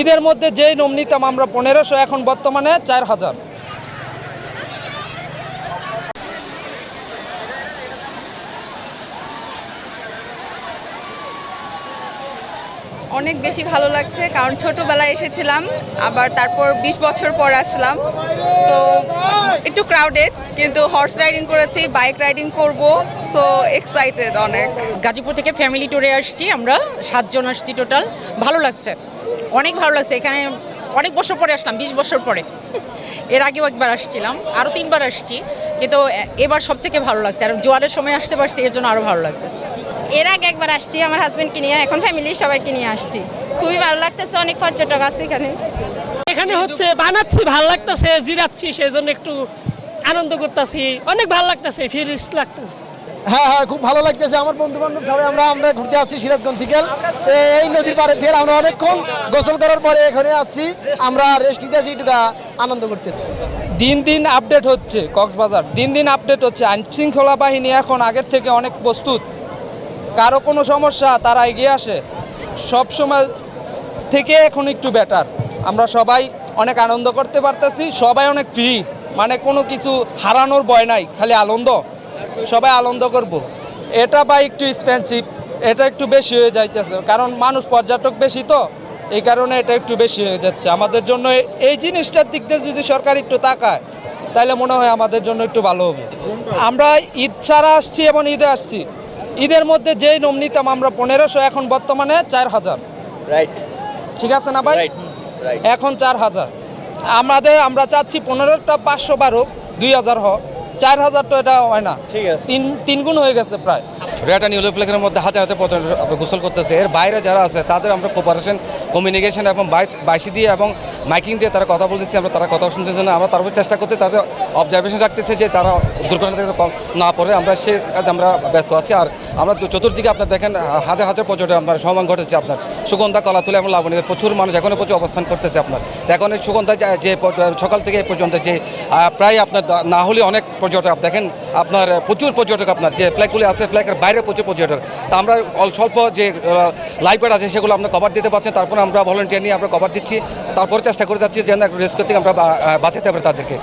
ঈদের মধ্যে যেই নম নিতাম আমরা পনেরোশো এখন বর্তমানে চার হাজার। অনেক বেশি ভালো লাগছে, কারণ ছোটবেলায় এসেছিলাম, আবার তারপর ২০ বছর পর আসলাম। তো একটু ক্রাউডেড কিন্তু হর্স রাইডিং করেছি বাইক রাইডিং করব সো এক্সাইটেড অনেক। গাজীপুর থেকে ফ্যামিলি ট্যুরে আসছি আমরা, সাতজন আসছি টোটাল ভালো লাগছে। অনেক ভালো লাগছে, এখানে অনেক বছর পরে আসলাম, বিশ বছর পরে। এর আগেও একবার আসছিলাম, আরও তিনবার আসছি, কিন্তু এবার সব থেকে ভালো লাগছে, আর জোয়ারের সময় আসতে পারছি, এর জন্য আরও ভালো লাগতেছে। এর আগে একবার আসছি আমার হাজবেন্ডকে নিয়ে এখন ফ্যামিলির সবাইকে নিয়ে আসছি। খুবই ভালো লাগতেছে অনেক পর্যটক আছে এখানে। এখানে হচ্ছে বানাচ্ছি ভালো লাগতেছে জিরাচ্ছি সেই জন্য একটু আনন্দ করতেছি। অনেক ভালো লাগতেছে ফিরিস লাগতেছে। হ্যাঁ হ্যাঁ খুব ভালো লাগতেছে। আমার বন্ধু বান্ধব সবাই আমরা আমরা ঘুরতে আসছি সিরাজগঞ্জ থেকে। এই নদীর পাড়ে থেকে আমরা অনেকক্ষণ গোসল করার পরে এখানে আসছি। আমরা রেস্ট নিতে আসি একটু আনন্দ করতে দিন দিন আপডেট হচ্ছে কক্সবাজার। দিন দিন আপডেট হচ্ছে। আইন শৃঙ্খলা বাহিনী এখন আগের থেকে অনেক প্রস্তুত। কারও কোনো সমস্যা, তারা এগিয়ে আসে। সব সময় থেকে এখন একটু বেটার আমরা সবাই অনেক আনন্দ করতে পারতেছি, সবাই অনেক ফ্রি মানে কোনো কিছু হারানোর ভয় নাই, খালি আনন্দ। সবাই আনন্দ করব। এটা বা একটু এক্সপেন্সিভ এটা একটু বেশি হয়ে যাইতেছে। কারণ মানুষ পর্যটক বেশি তো, এই কারণে এটা একটু বেশি হয়ে যাচ্ছে। আমাদের জন্য এই জিনিসটার দিক দিয়ে যদি সরকার একটু তাকায় তাহলে মনে হয় আমাদের জন্য একটু ভালো হবে। আমরা ঈদ ছাড়া আসছি এবং ঈদে আসছি। ঈদের মধ্যে যেই নম নিতাম আমরা পনেরোশো এখন বর্তমানে চার হাজার। রাইট ঠিক আছে না ভাই? এখন চার হাজার। আমাদের আমরা চাচ্ছি পনেরোটা পাঁচশো বারো দুই হাজার হোক চার হাজার তো এটা হয় না। ঠিক আছে। তিন তিন গুণ হয়ে গেছে প্রায়। রেড নিউ ইউলো মধ্যে হাতে হাতে গোসল করতেছে। এর বাইরে যারা আছে, তাদের আমরা কোপারেশন কমিউনিকেশন এবং বাইশি দিয়ে এবং মাইকিং দিয়ে তারা কথা বলতেছি, আমরা তারা কথা শুনতে জন্য আমরা তারপর চেষ্টা করতে, তাদের অবজারভেশন রাখতেছে যে তারা দুর্ঘটনা থেকে কম না পড়ে। আমরা সে কাজে আমরা ব্যস্ত আছি। আর আমরা চতুর্দিকে আপনার দেখেন, হাজার হাজার পর্যটন আপনার সমান ঘটেছে আপনার। সুগন্ধা কলা তুলে আমরা লাভ নিয়ে প্রচুর মানুষ এখনও প্রচুর অবস্থান করতেছে আপনার। এখন এই সুগন্ধা যে- সকাল থেকে এই পর্যন্ত যে প্রায় আপনার না হলে অনেক পর্যটক, দেখেন আপনার প্রচুর পর্যটক আপনার, যে ফ্ল্যাগগুলি আছে ফ্ল্যাগের বাইরে প্রচুর পর্যটক। তা আমরা স্বল্প যে লাইফ আছে সেগুলো আমরা কভার দিতে পারছেন তারপর আমরা ভলেন্টিয়ার নিয়ে আমরা কভার দিচ্ছি। তারপর চেষ্টা করে যাচ্ছি যেন একটু রেস্ক থেকে আমরা বাঁচাতে পারি তাদেরকে।